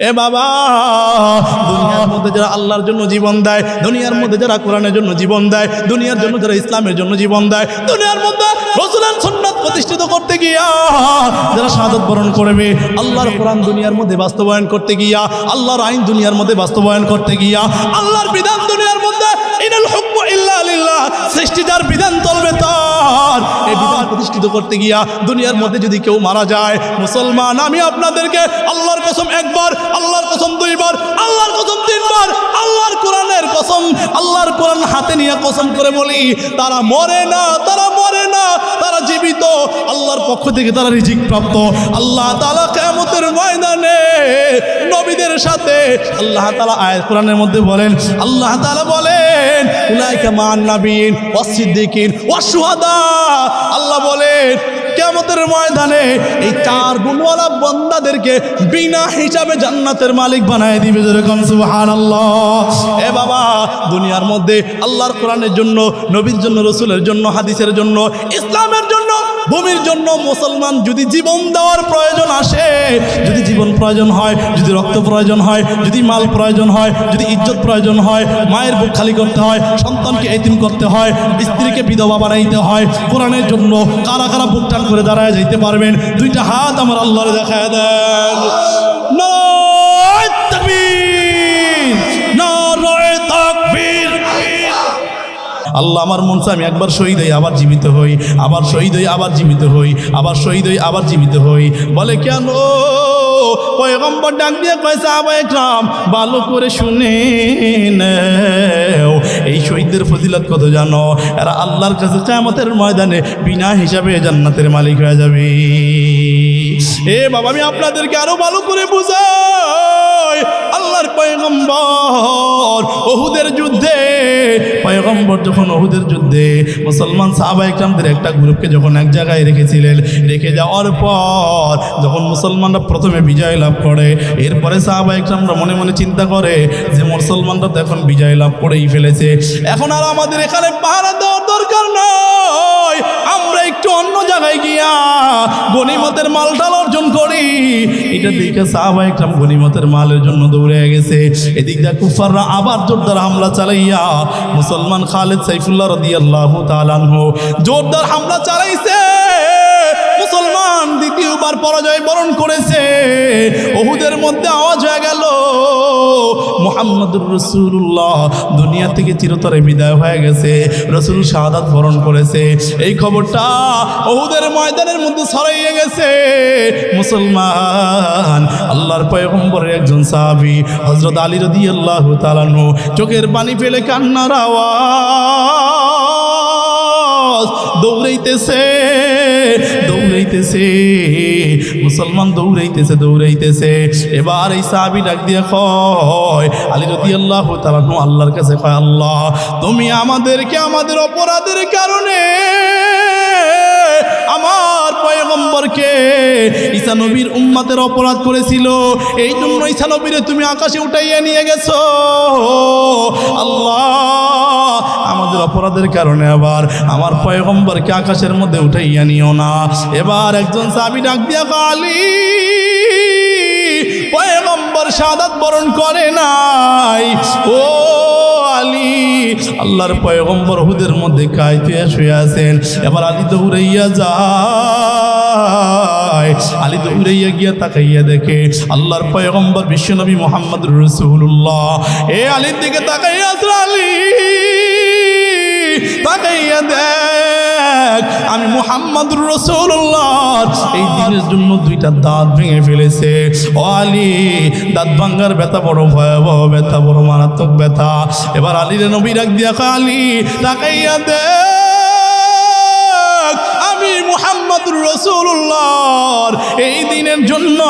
এ বাবা, দুনিয়ার মধ্যে যারা আল্লাহর জন্য জীবন দেয়, দুনিয়ার মধ্যে যারা কোরআনের জন্য জীবন দেয়, দুনিয়ার জন্য যারা ইসলামের জন্য জীবন দেয়, দুনিয়ার মধ্যে রসুলের সুন্নাত প্রতিষ্ঠিত করতে গিয়া, যারা শাহাদত বরণ করবে, আল্লাহর কোরআন দুনিয়ার মধ্যে বাস্তবায়ন করতে গিয়া, আল্লাহর আইন দুনিয়ার মধ্যে বাস্তবায়ন করতে গিয়া, আল্লাহর বিধান দুনিয়ার মধ্যে সৃষ্টিটার বিধান চলবে তার, এই বিধান প্রতিষ্ঠিত করতে গিয়া, দুনিয়ার মধ্যে যদি কেউ মারা যায়, মুসলমান, আমি আপনাদেরকে আল্লাহর কসম একবার আল্লাহর কসম দুইবার, আল্লাহর কসম তিনবার, আল্লাহর কোরআনের কসম, আল্লাহর কোরআন হাতে নিয়ে কসম করে বলি, তারা মরে না, তারা মরে না, তারা জীবিত। আল্লাহর পক্ষ থেকে তারা রিজিক প্রাপ্ত। আল্লাহ তালা কেমতের ময়দানে নবীদের সাথে আল্লাহ তালা আয়াত কোরআনের মধ্যে বলেন, আল্লাহ তালা বলেন, উলাইকা মান নাবিন ওয়াসুহাদা আল্লাহ বলেন কেমতের ময়দানে এই চার গুণওয়ালা বন্দাদেরকে বিনা হিসাবে জান্নাতের মালিক বানায় দিবে যেরকম সুহান এ বাবা, দুনিয়ার মধ্যে আল্লাহর কোরআনের জন্য, নবীর জন্য, রসুলের জন্য, হাদিসের জন্য, ইসলামের জন্য ভূমির জন্য মুসলমান যদি জীবন দেওয়ার প্রয়োজন আসে, যদি জীবন প্রয়োজন হয়, যদি রক্ত প্রয়োজন হয়, যদি মাল প্রয়োজন হয়, যদি ইজ্জত প্রয়োজন হয়, মায়ের বুক খালি করতে হয়, সন্তানকে এতিম করতে হয়, স্ত্রীকে বিধবা বানাইতে হয়, কোরআনের জন্য কারা কারা বুক টান করে দাঁড়ায় যাইতে পারবেন? দুইটা হাত আমার আল্লাহরে দেখায় দেন। আল্লাহ আমার মন আমি একবার শহীদ হই, আবার জীবিত হই, আবার শহীদ হই, আবার জীবিত হই, আবার শহীদ হই, আবার জীবিত হই। বলে, কেন পয়গম্বর ডাক দিয়ে কয়, সাহাবা একরাম, ভালো করে শুনে। এই শহীদদের ফজিলত কত জানো? এরা আল্লাহর কাছে কেমতের ময়দানে বিনা হিসাবে জান্নাতের মালিক হয়ে যাবে। এ বাবা, আমি আপনাদেরকে আরও ভালো করে বুঝাই। পয়গম্বর, ওহুদের যুদ্ধে। পয়গম্বর যখন ওহুদের যুদ্ধে, মুসলমান সাহাবা ইকরামদের একটা গ্রুপকে যখন এক জায়গায় রেখেছিলেন, রেখে যাওয়ার পর যখন মুসলমানরা প্রথমে বিজয় লাভ করে, এরপরে সাহাবা ইকরামরা মনে মনে চিন্তা করে যে মুসলমানরা তো এখন বিজয় লাভ করেই ফেলেছে। এখন আর আমাদের এখানে পাহারা দেওয়ার দরকার নয় আমরা একটু অন্য জায়গায় গিয়া গনিমতের মালটাল অর্জন করি। এটা দেখে সাহাবা একরাম গনিমতের মালের জন্য দৌড়ে গেছে। এদিক দিয়ে কুফাররা আবার জোরদার হামলা চালাইয়া মুসলমান খালেদ সাইফুল্লাহ রাদিয়াল্লাহু তাআলাহু জোরদার হামলা চালাইছে। মুসলমান দ্বিতীয়বার পরাজয় বরণ করেছে। ওহুদের মধ্যে আওয়াজ হয়ে গেল। মোহাম্মদুর রসুল্লাহ দুনিয়া থেকে চিরতরে বিদায় হয়ে গেছে। রসুল শাহাদাত বরণ করেছে। এই খবরটা ওহুদের ময়দানের মধ্যে ছড়াইয়ে গেছে। মুসলমান, আল্লাহর পয়গম্বরের একজন সাহাবি হজরত আলী রদি আল্লাহ তালানু চোখের পানি ফেলে কান্নার আওয়াজ। দৌড়াইতেছে দৌড়াইতেছে। মুসলমান দৌড়াইতেছে দৌড়াইতেছে। এবার এই সাহাবি ডাক দিয়ে কয়, আলী রতি আল্লাহ তালানু আল্লাহর কাছে কয়, আল্লাহ, তুমি আমাদেরকে আমাদের অপরাধের কারণে আমার পয়গম্বরকে ঈসা নবীর উম্মাতের অপরাধ করেছিল। এই জন্য ঈসা নবীরে তুমি আকাশে উঠাইয়া নিয়ে গেছো। আল্লাহ, আমাদের অপরাধের কারণে আবার আমার পয়গম্বরকে আকাশের মধ্যে উঠাইয়া নিও না। এবার একজন সাবি ডাক দিয়া কালি পয়গম্বর সাদাত বরণ করে নাই। ও আলী, আল্লাহর পয়গম্বর হুদের মধ্যে কাইতে শুয়ে আছেন। এবার আলী দৌড়াইয়া যায়। আলী দৌড়াইয়া গিয়া তাকাইয়া দেখে আল্লাহর পয়গম্বর বিশ্বনবী মোহাম্মদ রসুল্লাহ এ আলীর দিকে তাকাইয়া আলী, তাকাইয়া দেখ আমি মোহাম্মদ রসুল্লাহ এই দিনের জন্য দুইটা দাঁত ভেঙে ফেলেছে। ও আলী, দাঁত ভাঙ্গার ব্যথা বড় ভয়াবহ ব্যথা, বড় মারাত্মক ব্যথা। এবার আলীর নবী ডাক দিয়া আলী, তাকাইয়া দেখ, আমি মোহাম্মদ রসুল্লাহর এই দিনের জন্য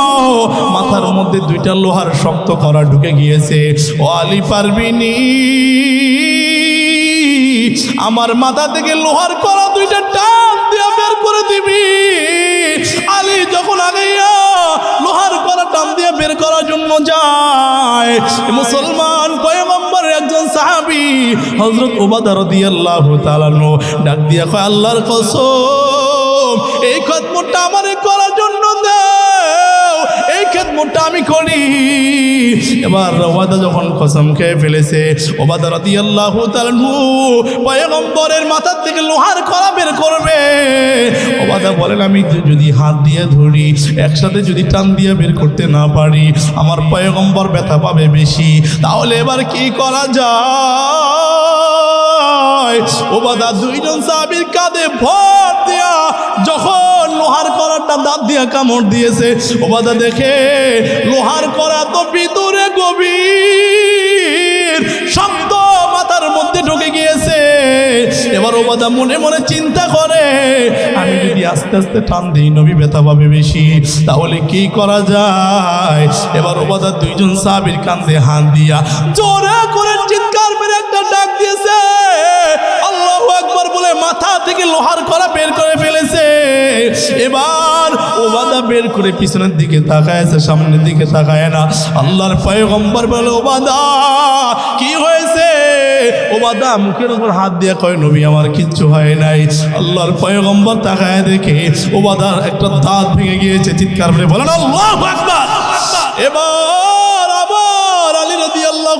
মাথার মধ্যে দুইটা লোহার শক্ত করা ঢুকে গিয়েছে। ও আলী পারবিনি আমার মাথা থেকে লোহার করা দুইটা টান দিয়ে বের করে দিবি। আলী যখন আগাইয়া লোহার করা টান দিয়ে বের করার জন্য যায়, মুসলমান পয়গম্বরের একজন সাহাবি হজরত ওবাদা রাদিয়াল্লাহু তাআলা আনহু ডাক দিয়া কয়, আল্লাহর কসম, এই খতমটা আমারে করার জন্য কাজটা আমি করি। এবার ওবাদা যখন কসম খেয়ে ফেলেছে ওবাদা রাতি আল্লাহ পয়গম্বরের মাথার থেকে লোহার করা বের করবে। ওবাদা বলেন, আমি যদি হাত দিয়ে ধরি, একসাথে যদি টান দিয়ে বের করতে না পারি, আমার পয়গম্বর ব্যথা পাবে বেশি। তাহলে এবার কি করা যায়? ওবাদা দুইজন সাহাবির কাঁধে ভর দিয়া যখন লোহার করাটা দাঁত দিয়া কামড় দিয়েছে ও ওবাদা দেখে, লোহার করা তো ভিতরে গভীর। এবার ওবাদা মনে মনে চিন্তা করে। আমি যদি আস্তে আস্তে টান দিই নবী ব্যথা পাবে বেশি, তাহলে কি করা যায়? এবার ওবাদা দুইজন সাহাবীর কান্দে হাত দিয়া জোরে করে চিৎকার মেরে একটা ডাক দিয়েছে। আল্লাহ একবার বলে মাথা থেকে লোহার করা বের করে ফেলেছে। এবার ওবাদা বের করে পিছনের দিকে তাকায় আছে সামনের দিকে তাকায় না। আল্লাহর পয়গম্বর বলে, ওবাদা, কি হয়েছে? ওবাদা মুখের উপর হাত দিয়ে কয়, নবী, আমার কিচ্ছু হয় নাই। আল্লাহর পয়গম্বর তাকায় দেখে ওবাদার একটা দাঁত ভেঙে গিয়েছে। চিৎকার করে বলেন, আল্লাহ আকবার! এবার আবার আলী রাদি আল্লাহ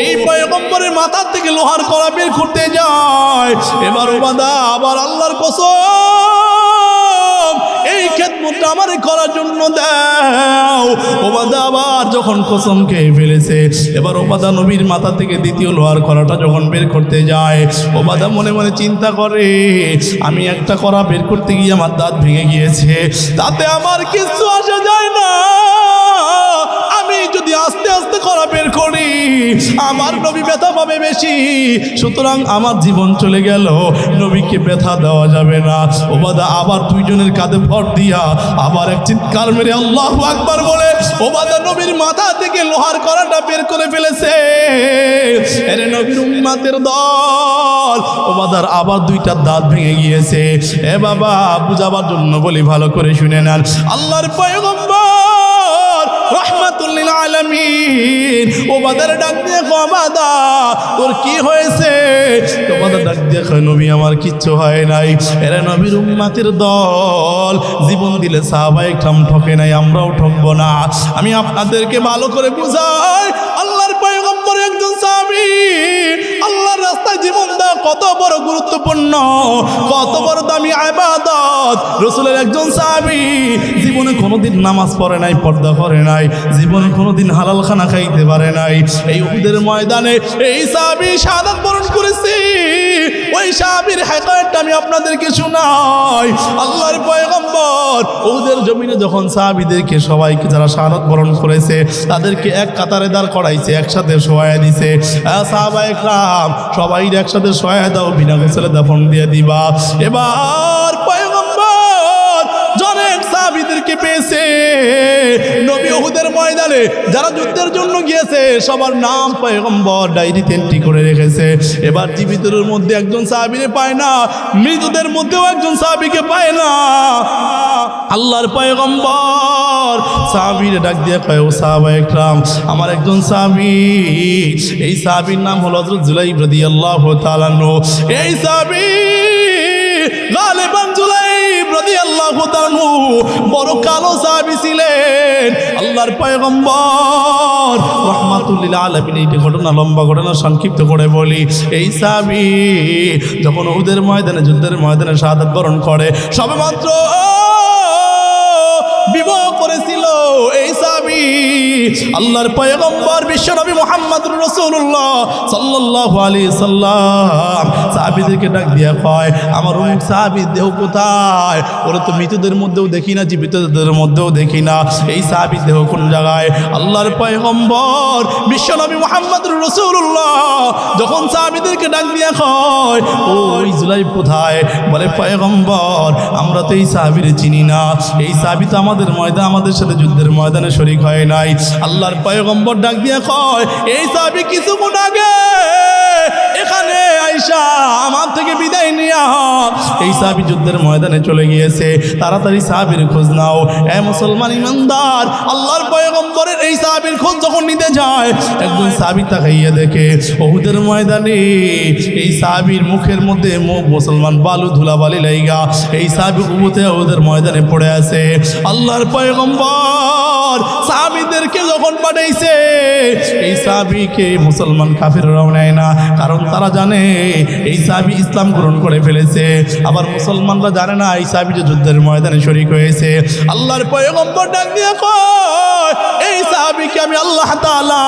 এই পয়গম্বরের মাথার থেকে লোহার করা বের করতে যায়। এবার ওবাদা আবার আল্লাহর কসম খেদমতটা আমার করার জন্য দাও। ওবাদা আবার যখন কসম খেয়ে ফেলেছে, এবার ওবাদা নবীর মাথা থেকে দ্বিতীয় লোহার করাটা যখন বের করতে যায়, ওবাদা মনে মনে চিন্তা করে, আমি একটা করা বের করতে গিয়ে আমার দাঁত ভেঙে গিয়েছে, তাতে আমার কিছু আসা যায় না। যদি আস্তে আস্তে করা বের করি। আমার নবী ব্যথা পাবে বেশি। সুতরাং আমার জীবন চলে গেল। নবীকে ব্যথা দেওয়া যাবে না। ওবাদা আবার দুইজনের কাঁধে ভর দিয়া আবার এক চিৎকার মেরে আল্লাহ আকবার বলে, ওবাদা নবীর মাথা থেকে লোহার করাটা বের করে ফেলেছে। এরে নবীর উম্মাতের দল। ওবাদার আবার দুইটা দাঁত ভেঙে গিয়েছে। এ বাবা, বুঝাবার জন্য বলি ভালো করে শুনে নেন। আল্লাহর পয়গম্বর রহমাতুল্লিল আলমিন। ও বাদার ডাক দিয়ে কমাদা তোর কি হয়েছে? তো বাদা ডাক দিয়ে নবী, আমার কিচ্ছু হয় নাই। এরা নবীর উম্মাতের দল। জীবন দিলে সাহাবাই কাম ঠকে নাই, আমরাও ঠকবো না। আমি আপনাদেরকে ভালো করে বুঝাই, আল্লাহর পয়গম্বর একজন সাহাবী, আল্লাহর রাস্তায় জীবন দেওয়া কত বড় গুরুত্বপূর্ণ, কত বড় দামি আবাদত। রসুলের একজন সাহাবী, জীবনে কোনোদিন নামাজ পড়ে নাই, পর্দা করে নাই, জীবনে কোনোদিন হালাল খানা খাইতে পারে নাই। এই উদের ময়দানে এই সাহাবী শাহাদাত বরণ করেছি। ওই সাহাবীর হেকায়তটা আমি আপনাদেরকে শোনাই। আল্লাহর পয়গম্বর ওদের জমিনে যখন সাহাবীদেরকে সবাইকে যারা শাহাদাত বরণ করেছে, তাদেরকে এক কাতারে দাঁড় করাইছে, একসাথে সহায় দিছে সাহাবা একরাম সবাই একসাথে সহায়তা ও বিনা গোসলে দাফন দিয়ে দিবা। এবার জনেক সাহাবীদেরকে পেয়েছে। নবী উহুদের ময়দানে যারা যুদ্ধের জন্য গিয়েছে, সবার নাম পয়গম্বর ডায়েরিতে এন্ট্রি করে রেখেছে। এবার জীবিতদের মধ্যে একজন সাহাবীরে পায় না, মৃতদের মধ্যেও একজন সাহাবীকে পায় না। আল্লাহর পয়গম্বর। সাহাবীরে ডাক দিয়ে কয়, ও সাহাবা আমার একজন সাহাবী, এই সাহাবীর নাম হলো হযরত জুলাইব রাদিয়াল্লাহু তাআলা আনহু। এই সাহাবী কালো ছিলেন। ঘটনা, লম্বা ঘটনা সংক্ষিপ্ত করে বলি। এই সাহাবী যখন ওদের ময়দানে, যুদ্ধের ময়দানে শাহাদাত বরণ করে, সবেমাত্র বিবাহ করেছিল। এই সাবি আল্লাহর পয়গম্বর বিশ্বনবী মোহাম্মদ রসুল্লাহ সাল্লাল্লাহু আলাইহি সাল্লাম। সাহাবীদেরকে ডাক দিয়া কয়, আমার অমুক সাহাবী দেহ কোথায়? ওরা তো মৃতদের মধ্যেও দেখি না, জীবিতদের মধ্যেও দেখি না। এই সাহাবী দেহ কোন জায়গায়? আল্লাহর পয়গম্বর বিশ্বনবী মোহাম্মদ রসুল্লাহ যখন সাহাবীদেরকে ডাক দিয়া কয়, ওই জুলাই কোথায়? বলে, পয়গম্বর, আমরা তো এই সাহাবীর চিনি না। এই সাহাবী তো আমাদের ময়দান, আমাদের সাথে যুদ্ধের ময়দানে শরিক হয় নাই। আল্লাহর পয়গম্বর ডাক দিয়ে কয়, এই সাহাবী কিছুক্ষণ আগে এখানে আইসা, আমার থেকে বিদায় নিয়া এই সাহাবি যুদ্ধের ময়দানে চলে গিয়েছে। তাড়াতাড়ি সাহাবির খোঁজ নাও। এ মুসলমান ইমানদার, আল্লাহর পয়গম্বরের এই সাহাবির খোঁজ যখন নিতে যায়, একজন সাহাবি তাকাইয়া দেখে ওহুদের ময়দানে এই সাহাবির মুখের মধ্যে মুখ মুসলমান বালু ধুলা বালি লাইগা। এই সাহাবি উবুতে ওদের ময়দানে পড়ে আছে। আল্লাহর পয়গম্বর সাহাবিদেরকে যখন পাঠাইছে, এই সাহাবিকে মুসলমান কাফিররাও নেয় না। কারণ তারা জানে, এই সাহাবি ইসলাম গ্রহণ করে ফেলেছে। আবার মুসলমানরা জানে না, এই সাহাবি যে যুদ্ধের ময়দানে শরিক হয়েছে। আল্লাহর পয়গম্বর ডাক দিয়ে এই সাহাবিকে আমি আল্লাহ তাআলা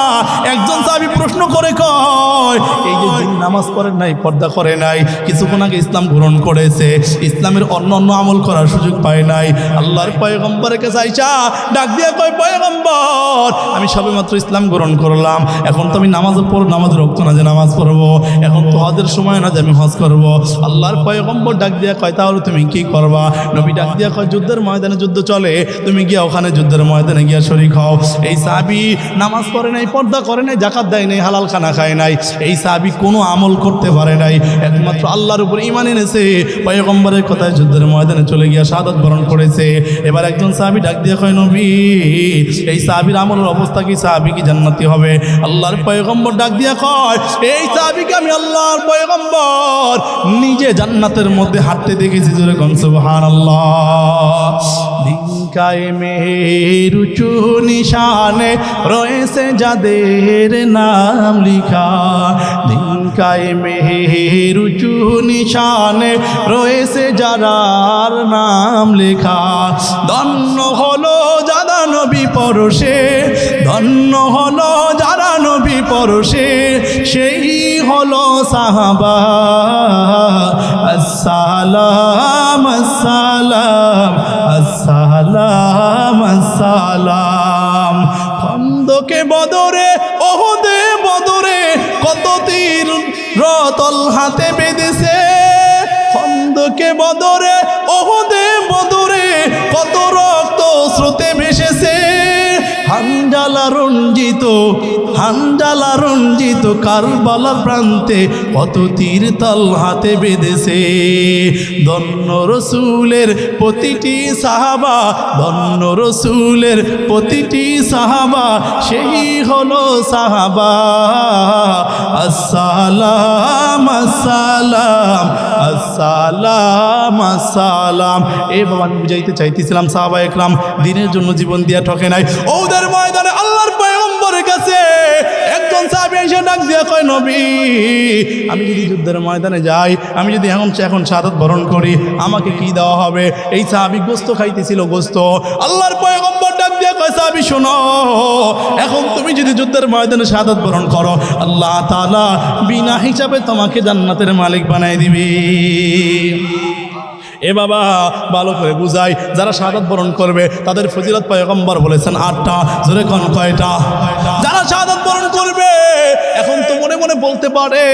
একজন সাহাবি প্রশ্ন করে কয় নামাজ নাই, পর্দা করে নাই, কিছুক্ষণ আগে ইসলাম গ্রহণ করেছে, ইসলামের অন্য অন্য আমল করার সুযোগ পায় নাই, আল্লাহর ডাক দিয়ে কয়, পয়গম্বর, আমি সবে মাত্র ইসলাম গ্রহণ করলাম, এখন তো আমি নামাজ পড়ব, নামাজ রক্ত না যে নামাজ পড়ব, এখন তো হজের সময় না যে আমি হজ করব, আল্লাহর পয়গম্বর ডাক দিয়ে কয়, তাহলে তুমি কি করবা? নবী ডাক দিয়ে কয়, যুদ্ধের ময়দানে যুদ্ধ চলে, তুমি গিয়া ওখানে যুদ্ধের ময়দানে গিয়ে শরিক হও এই সাহাবি নামাজ পড়ে নাই, পর্দা করে নাই, জাকাত দেয় নাই হালাল খানা খায় নাই। এই সাহাবি কোনো আমল করতে পারে নাই। একমাত্র আল্লাহর উপর ইমান এনেছে। পয়গম্বরের কথায় যুদ্ধের ময়দানে চলে গিয়ে সাদত বরণ করেছে। এবার একজন সাহাবি ডাক দিয়ে কয়, নবী, এই সাহাবির আমলের অবস্থা কি? সাহাবি কি জান্নাতি হবে? আল্লাহর পয়গম্বর ডাক দিয়ে কয়, এই সাহাবিকে আমি আল্লাহর পয়গম্বর নিজে জান্নাতের মধ্যে হাঁটতে দেখেছি জোরে কন, সুবহানাল্লাহ। দিন কায়েমের উঁচু নিশানে রয়েছে যাদের নাম লিখা। দিন কায়েমের উঁচু নিশানে রয়েছে যারার নাম লেখা। ধন্য হলো যারা নবী পরশে, ধন্য হলো যারা নবী পরশে, সেই হলো সাহাবা। আসসালাম আসসালাম। আসসালাম সালাম। খন্দকে বদরে, ওহদে বদরে, কত তীর রতল হাতে বেঁধেছে। খন্দকে বদরে, ওহদে বদরে, কত রক্ত স্রোতে ভেসেছে। হানজালা রঞ্জিত হানজালা রঞ্জিত কারবালার প্রান্তে কত তীর তল হাতে বেঁধেছে। দন্ন রসুলের প্রতিটি সাহাবা দন্ন রসুলের প্রতিটি সাহাবা, সেই হলো সাহাবা। আসসালাম আসসালাম আসসালাম আসসালাম। এ বাবা, আমি বুঝাইতে চাইতেছিলাম সাহাবা একরাম দিনের জন্য জীবন দিয়া ঠকে নাই। ও ওদের ময়দানে আল্লাহর পয়গম্বরের কাছে একজন সাহাবী এসে ডাক দিয়া কয়, নবী, আমি যদি যুদ্ধের ময়দানে যাই, আমি যদি এখন এখন সাদত বরণ করি, আমাকে কি দেওয়া হবে? এই সাহাবি গোস্ত খাইতেছিল গোস্ত। আল্লাহর পয়গম্বর ডাক দিয়া কয়, সাহাবি, শোনো, এখন তুমি যদি যুদ্ধের ময়দানে সাদত বরণ করো, আল্লাহ তাআলা বিনা হিসাবে তোমাকে জান্নাতের মালিক বানাই দিবি। এ বাবা, ভালো করে বুঝাই। যারা শাহাদাত বরণ করবে, তাদের ফজিলত পয়গম্বর বলেছেন আটটা, জোরে কোন কয়টা? যারা শাহাদাত বরণ করবে, এখন তো মনে মনে বলতে পারে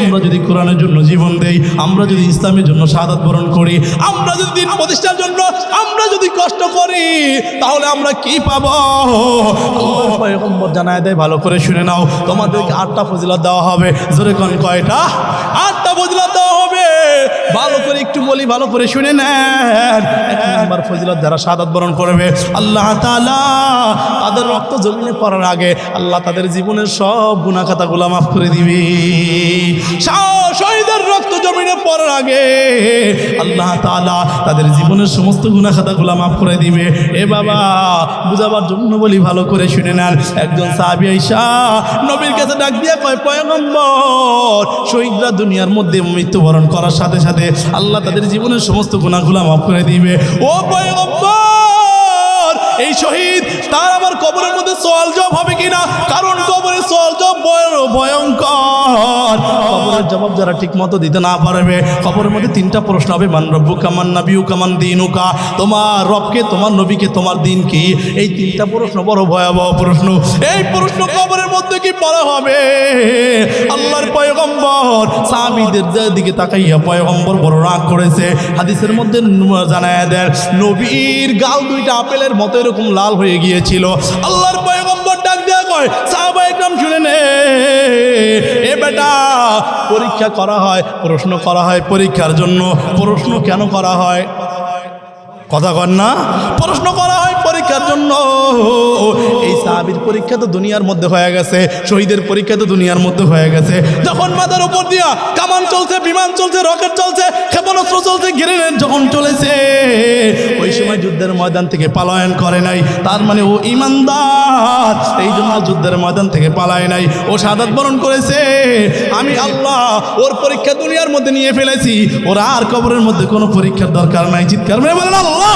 আমরা যদি কোরআনের জন্য জীবন দেই, আমরা যদি ইসলামের জন্য শাহাদাত বরণ করি, আমরা যদি দিন প্রতিষ্ঠার জন্য, আমরা যদি কষ্ট করি, তাহলে আমরা কি পাবো? পয়গম্বর জানায় দেয়, ভালো করে শুনে নাও। তোমাদেরকে আটটা ফজিলত দেওয়া হবে। জোরে কোন কয়টা? আটটা ফজিলত দেওয়া হবে। ভালো করে একটু বলি, ভালো করে শুনে নেন। নাম্বার ফজিলত যারা সাদাত বরণ করবে, আল্লাহ তাআলা তাদের রক্ত জমিনে পড়ার আগে আল্লাহ তাদের জীবনের সব গুণাখাতাগুলো মাফ করে দিবি। শাহ- শহীদের রক্ত জমিনে পড়ার আগে আল্লাহ তাআলা তাদের জীবনের সমস্ত গুণাখাতাগুলো মাফ করে দিবে। এ বাবা, বুঝাবার জন্য বলি, ভালো করে শুনে নেন। একজন সাহাবী আইসা নবীর কাছে ডাক দিয়ে কয়, পয়গম্বর, শহীদরা দুনিয়ার মধ্যে মৃত্যুবরণ করার সাথে সাথে আল্লাহ তাদের জীবনের সমস্ত গুণাগুলা মাফ করে দিবে। ও এই শহীদ, তার আমার কবরের মধ্যে সোয়াল জব হবে কিনা? কারণ কবরে সোয়াল জব ভয়ঙ্কর। কবরের জবাব যারা ঠিক মতো দিতে না পারবে, কবরের মধ্যে তিনটা প্রশ্ন হবে। মান রব্বু কামান নাবিউ কামান দিনুকা। তোমার রবকে, তোমার নবীকে, তোমার দিন কি? এই তিনটা প্রশ্ন বড় ভয়াবহ প্রশ্ন। এই প্রশ্ন কবরের মধ্যে কি পড়া হবে? আল্লাহর পয়গম্বর সাহাবীদের দিকে তাকাইয়া পয়গম্বর বড় রাগ করেছে। হাদিসের মধ্যে জানায় দেন নবীর গাল দুইটা আপেলের মতো এরকম লাল হয়ে গিয়েছিল। আল্লাহর পয়গম্বর ডাক দেওয়া কয় সাহাবা একদম শুনে নে। এ বেটা, পরীক্ষা করা হয়, প্রশ্ন করা হয় পরীক্ষার জন্য। প্রশ্ন কেন করা হয়? কথা কর না। প্রশ্ন করা হয় পরীক্ষার জন্য। সাহাবির পরীক্ষা তো দুনিয়ার মধ্যে হয়ে গেছে, শহীদের পরীক্ষা তো দুনিয়ার মধ্যে হয়ে গেছে। যখন মাথার উপর দিয়া কামান চলছে, বিমান চলছে, রকেট চলছে, ক্ষেপণাস্ত্র চলছে, গ্রেনেড যখন চলেছে, ওই সময় যুদ্ধের ময়দান থেকে পালায়ন করে নাই। তার মানে ও ইমানদার, এই জন্য যুদ্ধের ময়দান থেকে পালায় নাই। ও সাদাত বরণ করেছে, আমি আল্লাহ ওর পরীক্ষা দুনিয়ার মধ্যে নিয়ে ফেলেছি, ওর আর কবরের মধ্যে কোনো পরীক্ষার দরকার নাই। চিৎকার মেরে বলেন, আল্লাহ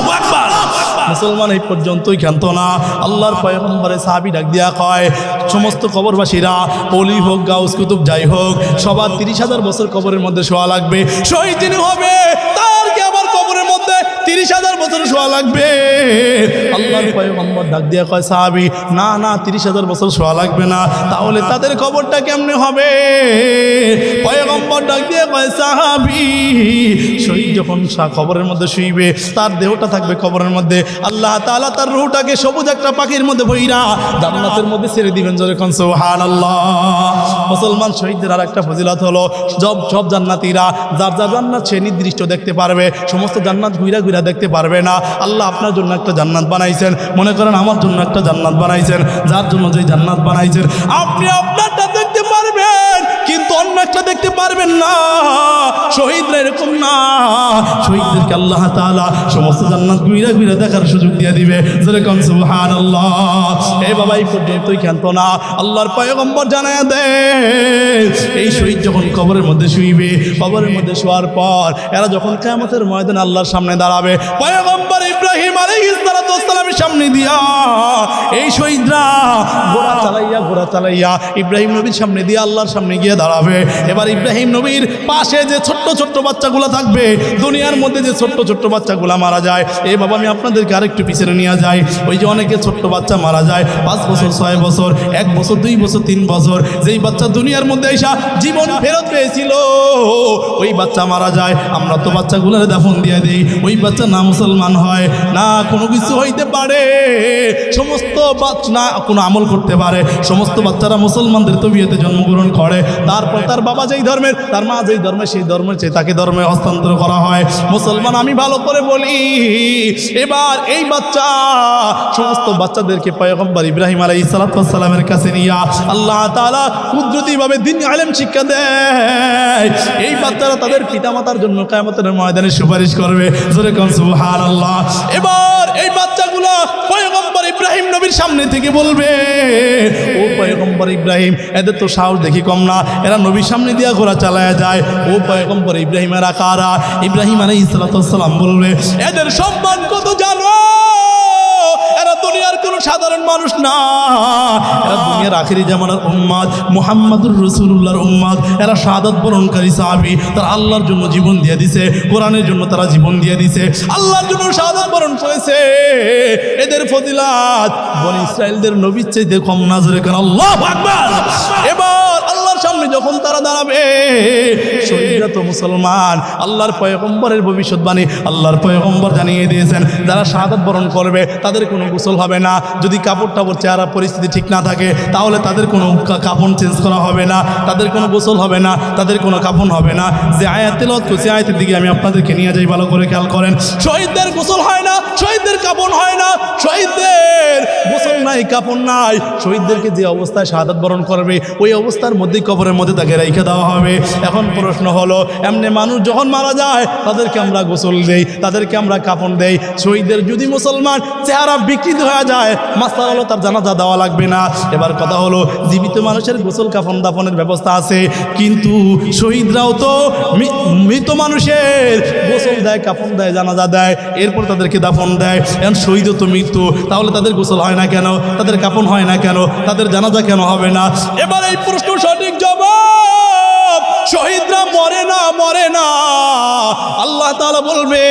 মুসলমান এই পর্যন্তই ক্ষান্ত না। আল্লাহর পয়গম্বরে সাহাবি ডাক দিয়া কয়, সমস্ত কবরবাসীরা, অলি হোক, গাউস কুতুব, যাই হোক, সবার তিরিশ হাজার বছর কবরের মধ্যে শোয়া লাগবে। শহীদ যিনি হবে তিরিশ হাজার বছর শোয়া লাগবে। ডাক দিয়া কয়, সাহাবি, না না, তিরিশ হাজার বছর শোয়া লাগবে না। তাহলে তাদের কবরটা কেমনে হবে? ডাক কয়, সাহাবি, শহীদ যখন কবরের মধ্যে শুইবে, তার দেহটা থাকবে কবরের মধ্যে। আল্লাহ তাআলা তার রুটাকে সবুজ একটা পাখির মধ্যে বইরা জান্নাতের মধ্যে ছেড়ে দিবেন জোরে কোন আল্লাহ মুসলমান শহীদদের আর একটা ফজিলত হলো সব সব জান্নাতীরা, যার যার জান্নাত সে নির্দিষ্ট দেখতে পারবে, সমস্ত জান্নাত ঘুরা ঘুরা দেখতে পারবে না। আল্লাহ আপনার জন্য একটা জান্নাত বানাইছেন। মনে করেন আমার জন্য একটা জান্নাত বানাইছেন। যার জন্য যে জান্নাত বানাইছেন। আপনি আপনারটা দেখতে পারবেন, কিন্তু অন্য একটা দেখতে পারবেন না। শহীদরা এরকম না। শহীদদেরকে আল্লাহ তাআলা সমস্ত জান্নাত ঘুরা ঘুরা দেখার সুযোগ দিয়ে দিবে। যেরকম সুবহানাল্লাহ। এই বাবা, এই পর্যন্তই ক্ষান্ত না। আল্লাহর পয়গম্বর জানায় দে। এই শহীদ যখন কবরের মধ্যে শুইবে, কবরের মধ্যে শোয়ার পর এরা যখন কেয়ামতের ময়দান আল্লাহর সামনে দাঁড়াবে, পয়গম্বর ইব্রাহিম আলাইহিস সালামের সামনে দিয়া এই শহীদরা ঘোড়া চালাইয়া ঘোড়া চালাইয়া ইব্রাহিম নবীর দিয়ে আল্লাহর সামনে গিয়ে দাঁড়াবে। এবার ইব্রাহিম নবীর পাশে যে ছোট্ট ছোট্ট বাচ্চাগুলো থাকবে, দুনিয়ার মধ্যে যে ছোট্ট ছোট্ট বাচ্চাগুলো মারা যায় এই বাবা আমি আপনাদেরকে আরেকটু পিছনে নিয়ে যাই। ওই যে অনেকে ছোট্ট বাচ্চা মারা যায়, পাঁচ বছর, ছয় বছর, এক বছর, দুই বছর, তিন বছর, যেই বাচ্চা দুনিয়ার মধ্যে এসা জীবন ফেরত পেয়েছিল, ওই বাচ্চা মারা যায়। আমরা তো বাচ্চাগুলোর দাফন দিয়ে দিই, ওই বাচ্চা না মুসলমান হয়, না কোনো কিছু হইতে পারে। সমস্ত বাচ্চা না কোনো আমল করতে পারে, সমস্ত বাচ্চারা মুসলমানদের তো জন্মগ্রহণ করে, তারপর তার বাবা যেই ধর্মের, তার মা যেই ধর্মের, সেই ধর্মের চেয়ে তাকে ধর্মে হস্তান্তর করা হয়। মুসলমান, আমি ভালো করে বলি, এবার এই বাচ্চা, সমস্ত বাচ্চাদেরকে পয়গম্বর ইব্রাহিম আলাই সালাতামের কাছে নিয়া আল্লাহ তালা কুদরতিভাবে দিন আলেম শিক্ষা দেয়। এই বাচ্চারা তাদের পিতামাতার জন্য কায়ামতের ময়দানে সুপারিশ করবে। জোরে কন সুবহান আল্লাহ এবার এই বাচ্চাগুলো পয়গম্বর ইব্রাহিম নবীর সামনে থেকে বলবে, ও পয়গম্বর ইব্রাহিম, এদের তো সাহস দেখি কম না। এরা নবীর সামনে দিয়া ঘোরা চালায়া যায়। ও পয়কম করে ইব্রাহিমের আকারা। ইব্রাহিম আলাই ইসলাতাম বলবে, এদের সম্মান কত জানো? কোনো সাধারণ মানুষ না। এরা দুনিয়ার আখেরি জামানার উম্মাদ, মোহাম্মদুর রসুল্লাহর উম্মাদ। এরা সাদত বরণকারী সাহাবি, তারা আল্লাহর জন্য জীবন দিয়ে দিছে, কোরআনের জন্য তারা জীবন দিয়ে দিছে, আল্লাহর জন্য সাদা বরণ করেছে। এদের ফজিলাত, বন ইসরায়েলদের নবীর চাইতে কম নাজরে কেন, আল্লাহ এবার যখন তারা দাঁড়াবে শহীদরা তো মুসলমান, আল্লাহর পয়গম্বরের ভবিষ্যৎবাণী, আল্লাহর পয়গম্বর জানিয়ে দিয়েছেন, যারা শাহাদত বরণ করবে, তাদের কোনো গোসল হবে না। যদি কাপড় টাপড় চেহারা পরিস্থিতি ঠিক না থাকে, তাহলে তাদের কোনো কাপড় চেঞ্জ করা হবে না, তাদের কোনো গোসল হবে না, তাদের কোনো কাপড় হবে না। যে আয়াতের লত সে আয়াতের দিকে আমি আপনাদেরকে নিয়ে যাই, ভালো করে খেয়াল করেন। শহীদদের গোসল হয় না, শহীদদের কাপড় হয় না, শহীদদের গোসল নাই কাপড় নাই। শহীদদেরকে যে অবস্থায় শাহাদত বরণ করবে, ওই অবস্থার মধ্যেই কবরের মধ্যে তাকে রেখে দেওয়া হবে। এখন প্রশ্ন হলো, এমনি মানুষ যখন মারা যায়, তাদেরকে আমরা গোসল দেই, তাদেরকে আমরা কাপড় দেই। শহীদদের যদি মুসলমান চেহারা বিকৃত হয়ে যায় মাস্টার হলো তার জানাজা দেওয়া লাগবে না। এবার কথা হলো, জীবিত মানুষের গোসল কাফন দাফনের ব্যবস্থা আছে, কিন্তু শহীদরাও তো মৃত মানুষের গোসল দেয় কাফন দেয়, জানাজা দেয়, এরপর তাদেরকে দাফন দেয়। এখন শহীদও তো মৃত্যু তাহলে তাদের গোসল হয় না কেন? তাদের কাপন হয় না কেন? তাদের জানাজা কেন হবে না? এবার এই প্রশ্ন সঠিক জবাব Senhor. শহীদরা মরে না মরে না। আল্লাহ তাআলা বলবে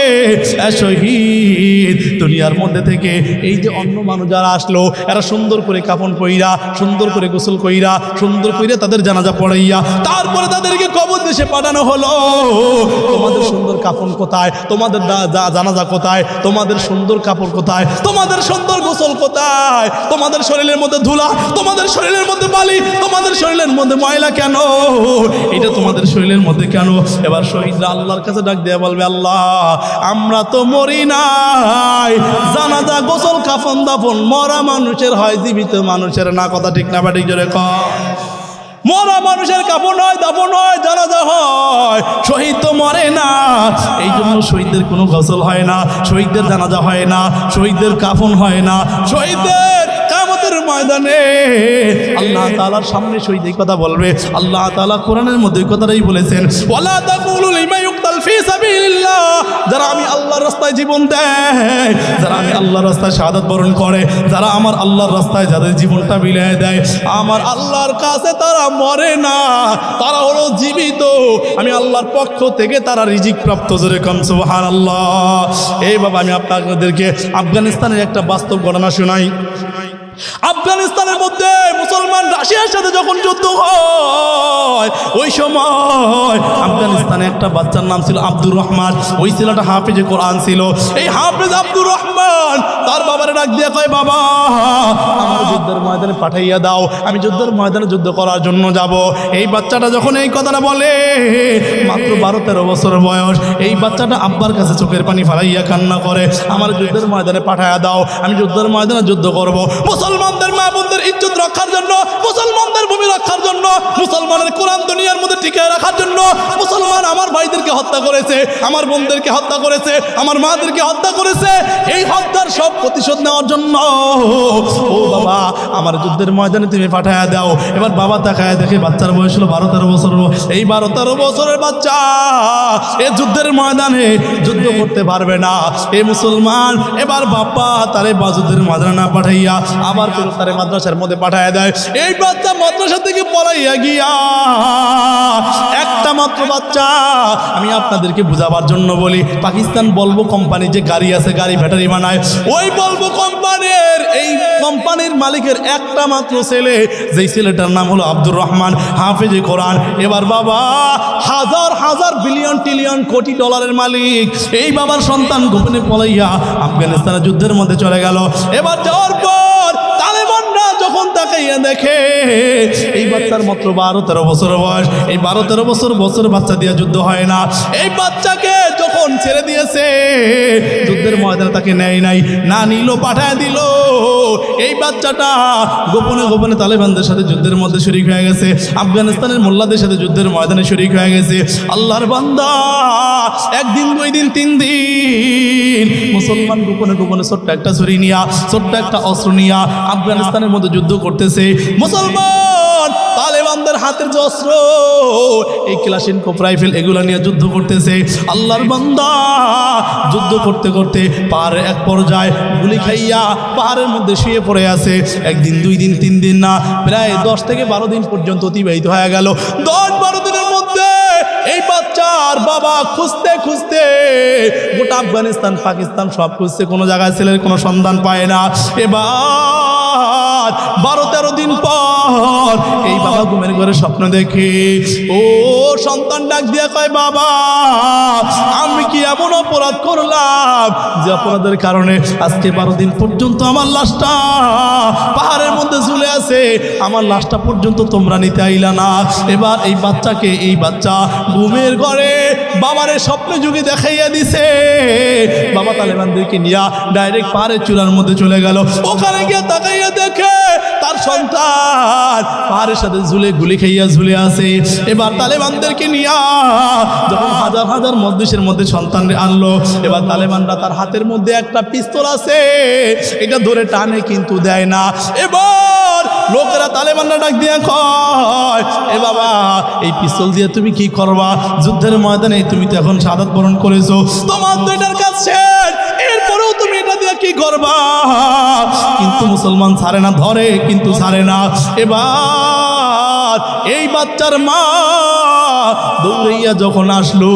শহীদ, দুনিয়ার মধ্যে থেকে এই যে অন্য মানুষ যারা আসলো, এরা সুন্দর করে কাফন কইরা সুন্দর করে গোসল কইরা, সুন্দর কইরা তাদের জানাজা পড়াইয়া, তারপরে তাদেরকে কবর দেশে পাঠানো হলো। তোমাদের সুন্দর কাফন কোথায়? তোমাদের জানাজা কোথায়? তোমাদের সুন্দর কাপড় কোথায়? তোমাদের সুন্দর গোসল কোথায়? তোমাদের শরীরের মধ্যে ধুলা? তোমাদের শরীরের মধ্যে বালি? তোমাদের শরীরের মধ্যে ময়লা কেন? এটা তোমার আমাদের শরীরের মধ্যে কেন? এবার শহীদরা আল্লাহর কাছে ডাক দিয়ে বলবে, আল্লাহ, আমরা তো মরি নাই। জানাজা গোসল, কাফন দাফন, মরা মানুষের হয়, জীবিত মানুষের না। কথা ঠিক না বাটি জোরে মরা মানুষের কাপড় নয় দাপন হয়, জানাজা হয়, শহীদ তো মরে না। এই জন্য শহীদদের কোনো গজল হয় না, শহীদদের জানাজা হয় না, শহীদদের কাফন হয় না, শহীদদের ময়দানে। আল্লাহ তাআলার সামনে শহীদ এই কথা বলবে। আল্লাহ তাআলা কোরআনের মধ্যে কথাটাই বলেছেন যারা আমি আল্লাহর রাস্তায় জীবন দেয়, যারা আমি আল্লাহর রাস্তায় শাহাদাত বরণ করে, যারা আমার আল্লাহর রাস্তায় যাদের জীবনটা বিলিয়ে দেয়, আমার আল্লাহর কাছে তারা মরে না। তারা হলো জীবিত। আমি আল্লাহর পক্ষ থেকে তারা রিজিক প্রাপ্ত, জোরে কম সুবহান আল্লাহ এই বাবা, আমি আপনাদেরকে আফগানিস্তানের একটা বাস্তব ঘটনা শোনাই। আফগানিস্তানের মধ্যে মুসলমান রাশিয়ার সাথে যখন যুদ্ধ হয়, ওই সময় আফগানিস্তানে একটা বাচ্চার নাম ছিল আব্দুর রহমান। ওই ছেলেটা হাফিজে কোরআন ছিল। এই হাফিজ আব্দুর রহমান, তার বাবারে ডাক দিয়ে কয়, বাবা যুদ্ধের ময়দানে পাঠাইয়া দাও। আমি যুদ্ধের ময়দানে যুদ্ধ করার জন্য যাব। এই বাচ্চাটা যখন এই কথাটা বলে, মাত্র বারো তেরো বছর বয়স, এই বাচ্চাটা আব্বার কাছে চোখের পানি ফালাইয়া কান্না করে, আমার যুদ্ধের ময়দানে পাঠাইয়া দাও, আমি যুদ্ধের ময়দানে যুদ্ধ করব। মুসলমানদের মা বোনদের ইজ্জত রক্ষার জন্য, মুসলমানদের ভূমি রক্ষার জন্য, মুসলমানের কোরআন দুনিয়ার মধ্যে টিকে রাখার জন্য মুসলমান আমার ভাইদেরকে হত্যা করেছে, আমার বোনদেরকে হত্যা করেছে, আমার মাদেরকে হত্যা করেছে। এই হত্যার সব প্রতিশোধ নেওয়ার জন্য, ও বাবা, আমার যুদ্ধের ময়দানে তুমি পাঠায়া দাও। এবার বাবা তাকায় দেখে বাচ্চার বয়স হলো বারো তেরো বছর। এই বারো তেরো বছরের বাচ্চা, এ যুদ্ধের ময়দানে যুদ্ধ করতে পারবে না। এ মুসলমান, এবার বাপ্পা তারে বাজুদের ময়দানে না পাঠাইয়া আবার ফেরত মাদ্রাসার মধ্যে পাঠায় দেয়। এই বাচ্চা মাদ্রাসা থেকে পড়াইয়া গিয়া, একটা মাত্র বাচ্চা, আমি আপনাদেরকে বুঝাবার জন্য বলি, পাকিস্তান বলব কোম্পানি যে গাড়ি আছে, গাড়ি ব্যাটারি বানায়, ওই বলব কোম্পানির, এই কোম্পানির মালিকের একটা মাত্র ছেলে, যেই ছেলেটার নাম হলো আব্দুর রহমান, হাফেজে কোরআন। এবার বাবা, হাজার হাজার বিলিয়ন ট্রিলিয়ন কোটি ডলারের মালিক, এই বাবার সন্তান গোপনে পলাইয়া আফগানিস্তানের যুদ্ধের মধ্যে চলে গেল। এবার যাওয়ার পর তাকাইয়া দেখে, এই বাচ্চার মাত্র বারো, তেরো বছর বয়স। এই বারো, তেরো বছর বছর বাচ্চা দিয়ে যুদ্ধ হয় না। এই বাচ্চাকে যখন ছেড়ে দিয়েছে, যুদ্ধের ময়দানে তাকে নেয় নাই, না নিল, পাঠায় দিল। এই বাচ্চাটা গোপনে গোপনে তালেবানদের সাথে যুদ্ধের মধ্যে শরিক হয়ে গেছে। আফগানিস্তানের মোল্লাদের সাথে যুদ্ধের ময়দানে শরিক হয়ে গেছে। আল্লাহর বান্দা, একদিন, দুই দিন, তিন দিন মুসলমান গোপনে গোপনে ছোট্ট একটা ছুরি নিয়া, ছোট্ট একটা অস্ত্র নিয়া আফগানিস্তানের মধ্যে যুদ্ধ করতেছে। মুসলমান, তালেবানদের হাতের যে এই ক্লাসিন রাইফেল, এগুলো নিয়ে যুদ্ধ করতেছে। আল্লাহর বান্দা যুদ্ধ করতে করতে পাহাড়ের এক পর্যায়ে গুলি খাইয়া পাহাড়ের মধ্যে শুয়ে পড়ে আছে। একদিন, দুই দিন, তিন দিন না, প্রায় দশ থেকে বারো দিন পর্যন্ত অতিবাহিত হয়ে গেল। দশ বারো এই বাচ্চার বাবা খুঁজতে খুঁজতে গোটা আফগানিস্তান, পাকিস্তান সব খুঁজছে। কোনো জায়গায় ছেলের কোনো সন্ধান পায় না। এবার বারো তেরো দিন পর এই বাবা ঘুমের ঘরে স্বপ্ন দেখে, ও সন্তান ডাক দিয়া কয়, বাবা, আমি কি এমন অপরাধ করলাম যে অপরাধের কারণে আজকে বারো দিন পর্যন্ত আমার লাশটা পাহাড়ের মধ্যে ঝুলে আছে? আমার লাশটা পর্যন্ত তোমরা নিতে আইলা না। এবার এই বাচ্চাকে, এই বাচ্চা ঘুমের ঘরে বাবারে স্বপ্নে যুগে দেখাইয়া দিছে। বাবা তালেবানদেরকে নিয়া ডাইরেক্ট পাহাড়ের চূড়ার মধ্যে চলে গেল। ওখানে গিয়ে তাকাইয়া দেখে তার সন্তান পাহাড়ের সাথে ঝুলে গুলি খাইয়া ঝুলে আছে। এবার তালেবানদেরকে নিয়া যখন হাজার হাজার মধ্যে সন্তান আনলো, এবার তালেবানরা তার হাতের মধ্যে একটা পিস্তল আছে। এটা ধরে টানে কিন্তু দেয় না। এবার লোকেরা তালেবানরা ডাক দিয়ে কয়, এ বাবা, এই পিস্তল দিয়ে তুমি কি করবা? যুদ্ধের ময়দানে তুমি তো এখন সাদাত বরণ করেছ। তোমার তো এটার কাজ শেষ। এরপরেও তুমি এটা দিয়ে কি করবা? কিন্তু মুসলমান ছাড়ে না, ধরে কিন্তু ছাড়ে না। এবার এই বাচ্চার মা দৌড়াইয়া যখন আসলো,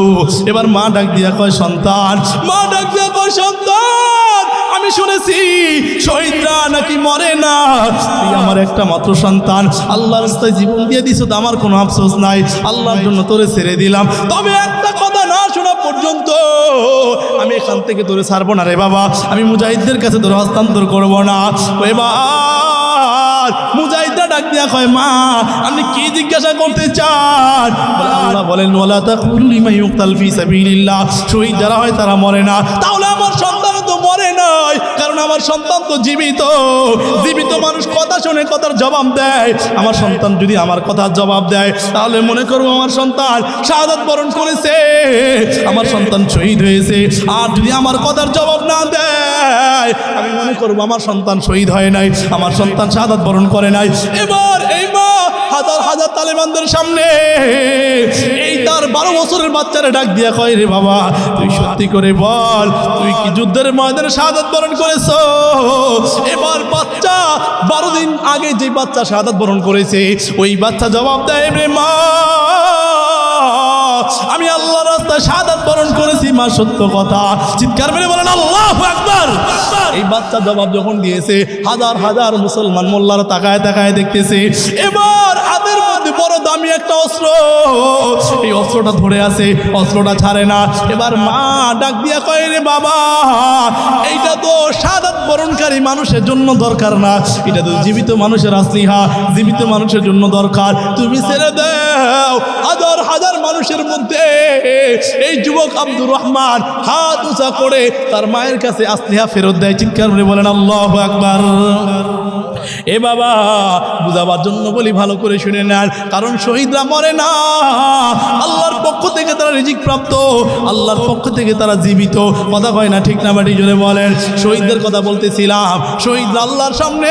এবার মা ডাক দিয়া কয়, সন্তান। মা ডাক দিয়া কয়, সন্তান। আমি শুনেছি, শহীদরা নাকি মরে না? তুই আমার একটা মাত্র সন্তান। আল্লাহর রাস্তায় জীবন দিয়ে দিছ তো আমার কোনো আফসোস নাই। আল্লাহর জন্য তোরে ছেড়ে দিলাম। তবে একটা কথা না শোনা পর্যন্ত আমি এখান থেকে তোরে ছাড়বো না রে বাবা। আমি মুজাহিদদের কাছে তোর হস্তান্তর করব না। এবার মুজাহিদরা ডাক দিয়া কয়, মা আপনি কি জিজ্ঞাসা করতে চান? আল্লাহ বলেন, ওয়ালা তাকুলু লিমা ইউক্তাল ফি সাবিলিল্লাহ। শহীদ যারা হয় তারা মরে না। তাহলে আমার সন্তান নাই কারণ আমার সন্তান তো জীবিত। জীবিত মানুষ কথা শুনে কথার জবাব দেয়। আমার সন্তান যদি আমার কথার জবাব দেয়, তাহলে মনে করব আমার সন্তান শাহাদাত বরণ করেছে। আমার সন্তান শহীদ হয়েছে। আর যদি আমার কথার জবাব না দেয়, আমি মনে করব আমার সন্তান শহীদ হয় নাই, আমার সন্তান শাহাদাত বরণ করে নাই। এবার এই হাজার হাজার তালেবানদের সামনে। এই তার বারো বছরের বাচ্চারা ডাক দিয়া কয় রে বাবা, তুই সত্যি করে বল, তুই কি যুদ্ধের ময়দানে শাহাদাত বরণ করেছ? এবার বাচ্চা, বারো দিন আগে যে বাচ্চা শাহাদাত বরণ করেছে, ওই বাচ্চা জবাব দেয়, রে মা, আমি আল্লাহ রাস্তায় শাহাদাত বরণ করেছি, মা, সত্য কথা। চিৎকার মেরে বলেন, আল্লাহ একবার এই বাচ্চা জবাব যখন দিয়েছে, হাজার হাজার মুসলমান মোল্লার তাকায় তাকায় দেখতেছে, এবার বড় দামি একটা অস্ত্র। এই অস্ত্রটা ধরে আছে, অস্ত্রটা ছাড়ে না। এবার মা ডাক দিয়া কয় রে বাবা, এইটা তো সাদাত বরণকারী মানুষের জন্য দরকার না। এটা তো জীবিত মানুষের আসলিহা, জীবিত মানুষের জন্য দরকার। তুমি ছেড়ে দাও। হাজার হাজার মানুষের মধ্যে এই যুবক আব্দুর রহমান হাত উঁচা করে তার মায়ের কাছে আসলিহা ফেরত দেয়। চিৎকার করে বলেন, আল্লাহ আকবার। এ বাবা, বুঝাবার জন্য বলি ভালো করে শুনে নেন। কারণ শহীদরা মরে না। আল্লাহর পক্ষ থেকে তারা রিজিক প্রাপ্ত। আল্লাহর পক্ষ থেকে তারা জীবিত। কথা কয় না ঠিক না বাড়ি জোরে বলেন। শহীদদের কথা বলতেছিলাম। শহীদরা আল্লাহর সামনে।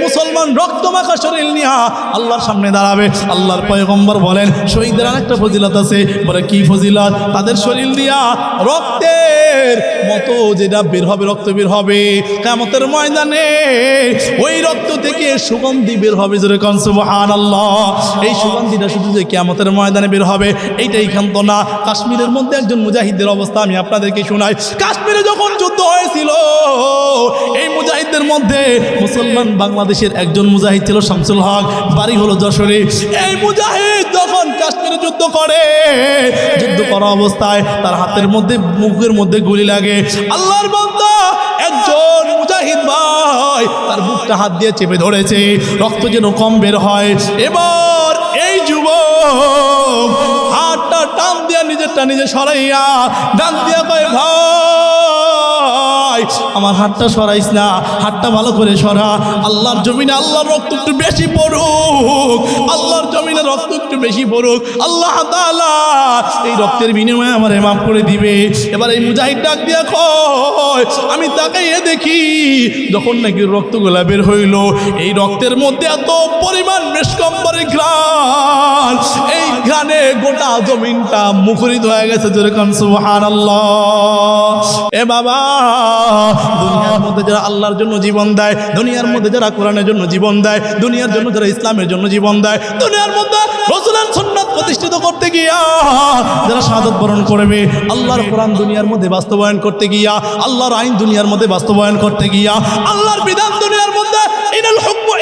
মুসলমান রক্ত মাখা শরীর নিয়া আল্লাহর সামনে দাঁড়াবে। আল্লাহর পয়গম্বর বলেন, শহীদদের অনেকটা ফজিলত আছে। বলে কি ফজিলত? তাদের শরীর দিয়া রক্তের মতো যেটা বের হবে, রক্ত বের হবে। কামতের ময়দানে ওই রক্ত থেকে সুগন্ধি বের হবে, জোরে কন সুবহান আল্লাহ এই সুগন্ধিটা শুধু যে কিয়ামতের ময়দানে বের হবে, এইটাই ক্ষান্ত না। কাশ্মীরের মধ্যে একজন মুজাহিদের অবস্থা আমি আপনাদেরকে শোনাই। কাশ্মীরে যখন যুদ্ধ হয়েছিল, এই মুজাহিদদের মধ্যে মুসলমান বাংলাদেশের একজন মুজাহিদ ছিল শামসুল হক, বাড়ি হলো যশোরে। এই মুজাহিদ যখন কাশ্মীরে যুদ্ধ করে, যুদ্ধ করা অবস্থায় তার হাতের মধ্যে, মুখের মধ্যে গুলি লাগে। আল্লাহর বান্দা একজন মুজাহিদ ভাই, তার বুকটা হাত দিয়ে চেপে ধরেছে, রক্ত যেন কম বের হয়। এবার এই যুবক হাতটা টান দিয়া নিজেরটা নিজে সরাইয়া ডান দিয়া কয়, ভাই আমার হাতটা সরাইস না, হাতটা ভালো করে সরা। আল্লাহর জমিনে আল্লাহর রক্ত একটু বেশি পড়ুক, আল্লাহর জমিনে রক্ত একটু বেশি পড়ুক। আল্লাহ এই রক্তের বিনিময়ে আমার মাফ করে দিবে। এবার এই মুজাহিদ ডাক দিয়া কয়, আমি তাকাইয়ে দেখি যখন নাকি রক্তগুলা বের হইল, এই রক্তের মধ্যে এত পরিমাণ মেসকম্বরের ঘ্রাণ। এই ঘ্রাণে গোটা জমিনটা মুখরিত হয়ে গেছে যেরকম সুহান আল্লাহ এ বাবা দুনিয়ার মধ্যে যারা আল্লাহর জন্য জীবন দেয়, দুনিয়ার মধ্যে যারা কোরআনের জন্য জীবন দেয়, দুনিয়ার জন্য যারা ইসলামের জন্য জীবন দেয়, দুনিয়ার মধ্যে রসুলের সুন্নাত প্রতিষ্ঠিত করতে গিয়া যারা সাদত বরণ করবে, আল্লাহর কোরআন দুনিয়ার মধ্যে বাস্তবায়ন করতে গিয়া, আল্লাহর আইন দুনিয়ার মধ্যে বাস্তবায়ন করতে গিয়া, আল্লাহর বিধান দুনিয়ার মধ্যে ইনাল হুকমু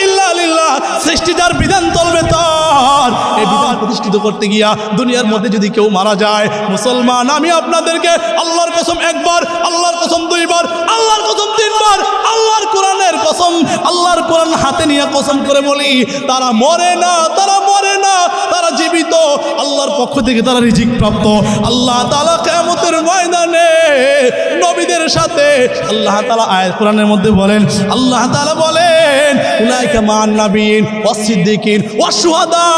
বিধান চলবে তার। এই বিধান প্রতিষ্ঠিত করতে গিয়া দুনিয়ার মধ্যে যদি কেউ মারা যায়, মুসলমান, আমি আপনাদেরকে আল্লাহর কসম একবার, আল্লাহর কসম দুইবার, আল্লাহর কসম তিনবার, আল্লাহর কোরআনের কসম, আল্লাহর কোরআন হাতে নিয়ে কসম করে বলি, তারা মরে না, তারা মরে না, তারা জীবিত। আল্লাহর পক্ষ থেকে তারা রিজিক প্রাপ্ত। আল্লাহ তালা কেমতের ময়দানে নবীদের সাথে আল্লাহ তালা আয়াত কোরআনের মধ্যে বলেন, আল্লাহ তালা বলেন উলাইকা মান নাবিন, অসিদ্দিকিন অসুহাদা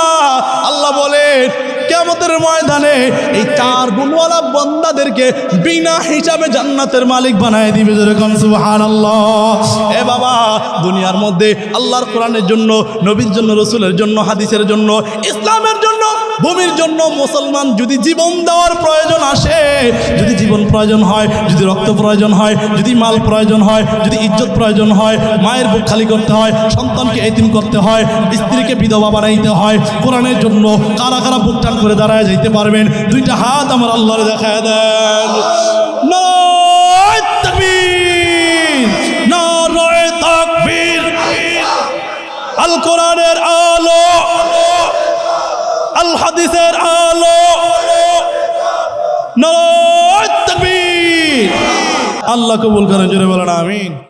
আল্লাহ বলেন কেমতের ময়দানে এই চার গুণওয়ালা বন্দাদেরকে বিনা হিসাবে জান্নাতের মালিক বানায় দিবে যেরকম সুহান আল্লাহ এ বাবা, দুনিয়ার মধ্যে আল্লাহর কোরআনের জন্য, নবীর জন্য, রসুলের জন্য, হাদিসের জন্য, ইসলামের জন্য ভূমির জন্য মুসলমান যদি জীবন দেওয়ার প্রয়োজন আসে, যদি জীবন প্রয়োজন হয়, যদি রক্ত প্রয়োজন হয়, যদি মাল প্রয়োজন হয়, যদি ইজ্জত প্রয়োজন হয়, মায়ের বুক খালি করতে হয়, সন্তানকে এতিম করতে হয়, স্ত্রীকে বিধবা বানাইতে হয়, কোরআনের জন্য কারা কারা বুক টান করে দাঁড়ায় যাইতে পারবেন দুইটা হাত আমার আল্লাহরে দেখায় দেন। আল কোরআনের আলো আল হাদিসের আলো নারায় তাকবীর। আল্লাহ কবুল করেন জোরে বলেন আমিন